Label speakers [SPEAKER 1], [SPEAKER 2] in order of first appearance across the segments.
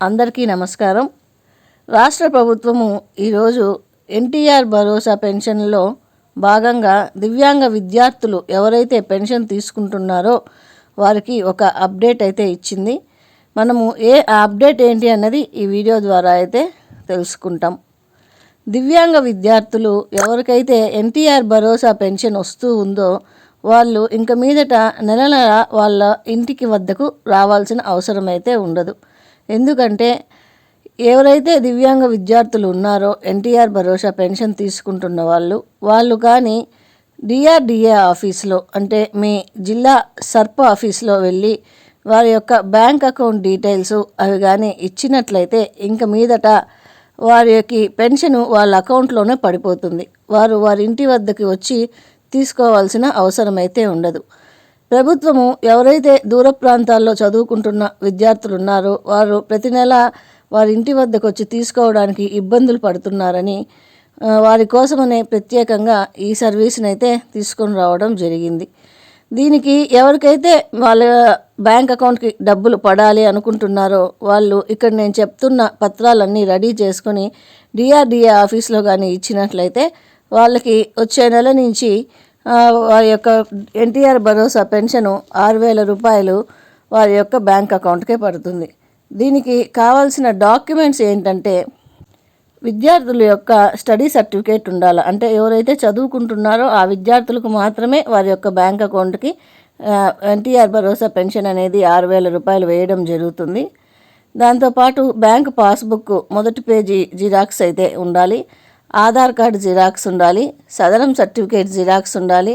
[SPEAKER 1] అందరికీ నమస్కారం. రాష్ట్ర ప్రభుత్వము ఈరోజు ఎన్టీఆర్ భరోసా పెన్షన్లో భాగంగా దివ్యాంగ విద్యార్థులు ఎవరైతే పెన్షన్ తీసుకుంటున్నారో వారికి ఒక అప్డేట్ అయితే ఇచ్చింది. మనము ఏ ఆ అప్డేట్ ఏంటి అన్నది ఈ వీడియో ద్వారా అయితే తెలుసుకుంటాం. దివ్యాంగ విద్యార్థులు ఎవరికైతే ఎన్టీఆర్ భరోసా పెన్షన్ వస్తూ ఉందో వాళ్ళు ఇంక మీదట నెల నెల వాళ్ళ ఇంటికి వద్దకు రావాల్సిన అవసరం అయితే ఉండదు. ఎందుకంటే ఎవరైతే దివ్యాంగ విద్యార్థులు ఉన్నారో ఎన్టీఆర్ భరోసా పెన్షన్ తీసుకుంటున్న వాళ్ళు వాళ్ళు కానీ డిఆర్డిఏ ఆఫీస్లో అంటే మీ జిల్లా సర్ప ఆఫీస్లో వెళ్ళి వారి యొక్క బ్యాంక్ అకౌంట్ డీటెయిల్స్ అవి కానీ ఇచ్చినట్లయితే ఇంక మీదట వారికి పెన్షన్ వాళ్ళ అకౌంట్లోనే పడిపోతుంది. వారు వారి ఇంటి వద్దకి వచ్చి తీసుకోవాల్సిన అవసరం అయితే ఉండదు. ప్రభుత్వము ఎవరైతే దూర ప్రాంతాల్లో చదువుకుంటున్న విద్యార్థులు ఉన్నారో వారు ప్రతి నెల వారి ఇంటి వద్దకు వచ్చి తీసుకోవడానికి ఇబ్బందులు పడుతున్నారని వారి కోసమనే ప్రత్యేకంగా ఈ సర్వీస్ని అయితే తీసుకొని రావడం జరిగింది. దీనికి ఎవరికైతే వాళ్ళ బ్యాంక్ అకౌంట్కి డబ్బులు పడాలి అనుకుంటున్నారో వాళ్ళు ఇక్కడ నేను చెప్తున్న పత్రాలన్నీ రెడీ చేసుకొని డిఆర్డిఏ ఆఫీస్లో కానీ ఇచ్చినట్లయితే వాళ్ళకి వచ్చే నెల నుంచి వారి యొక్క ఎన్టీఆర్ భరోసా పెన్షను ఆరు వేల రూపాయలు వారి యొక్క బ్యాంక్ అకౌంట్కే పడుతుంది. దీనికి కావాల్సిన డాక్యుమెంట్స్ ఏంటంటే విద్యార్థుల యొక్క స్టడీ సర్టిఫికేట్ ఉండాలి. అంటే ఎవరైతే చదువుకుంటున్నారో ఆ విద్యార్థులకు మాత్రమే వారి యొక్క బ్యాంక్ అకౌంట్కి ఎన్టీఆర్ భరోసా పెన్షన్ అనేది ఆరు వేల రూపాయలు వేయడం జరుగుతుంది. దాంతోపాటు బ్యాంక్ పాస్బుక్ మొదటి పేజీ జిరాక్స్ అయితే ఉండాలి. ఆధార్ కార్డు జిరాక్స్ ఉండాలి సదరం సర్టిఫికేట్ జిరాక్స్ ఉండాలి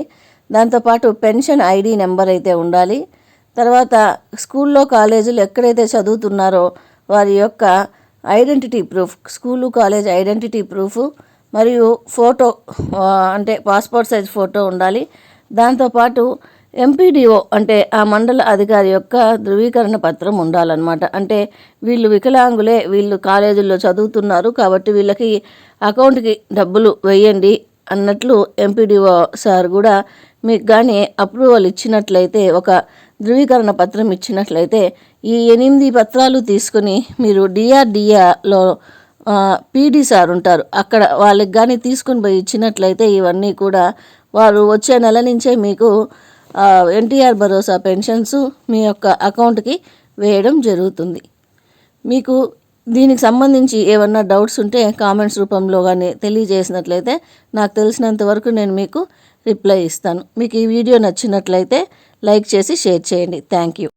[SPEAKER 1] దాంతోపాటు పెన్షన్ ఐడి నెంబర్ అయితే ఉండాలి. తర్వాత స్కూల్లో కాలేజీలు ఎక్కడైతే చదువుతున్నారో వారి యొక్క identity proof school college identity proof మరియు ఫోటో అంటే పాస్పోర్ట్ సైజ్ ఫోటో ఉండాలి. దాంతోపాటు ఎంపీడీఓ అంటే ఆ మండల అధికారి యొక్క ధృవీకరణ పత్రం ఉండాలన్నమాట. అంటే వీళ్ళు వికలాంగులే వీళ్ళు కాలేజీల్లో చదువుతున్నారు కాబట్టి వీళ్ళకి అకౌంట్కి డబ్బులు వేయండి అన్నట్లు ఎంపీడీఓ సార్ కూడా మీకు కానీ అప్రూవల్ ఇచ్చినట్లయితే ఒక ధృవీకరణ పత్రం ఇచ్చినట్లయితే ఈ ఎనిమిది పత్రాలు తీసుకుని మీరు డిఆర్డిఏలో పీడీ సార్ ఉంటారు అక్కడ వాళ్ళకి కానీ తీసుకుని పోయి ఇచ్చినట్లయితే ఇవన్నీ కూడా వారు వచ్చే నెల నుంచే మీకు ఎన్టీఆర్ భరోసా పెన్షన్స్ మీ యొక్క అకౌంట్కి వేయడం జరుగుతుంది. మీకు దీనికి సంబంధించి ఏమన్నా డౌట్స్ ఉంటే కామెంట్స్ రూపంలో కానీ తెలియజేసినట్లయితే నాకు తెలిసినంత వరకు నేను మీకు రిప్లై ఇస్తాను. మీకు ఈ వీడియో నచ్చినట్లయితే లైక్ చేసి షేర్ చేయండి. Thank you.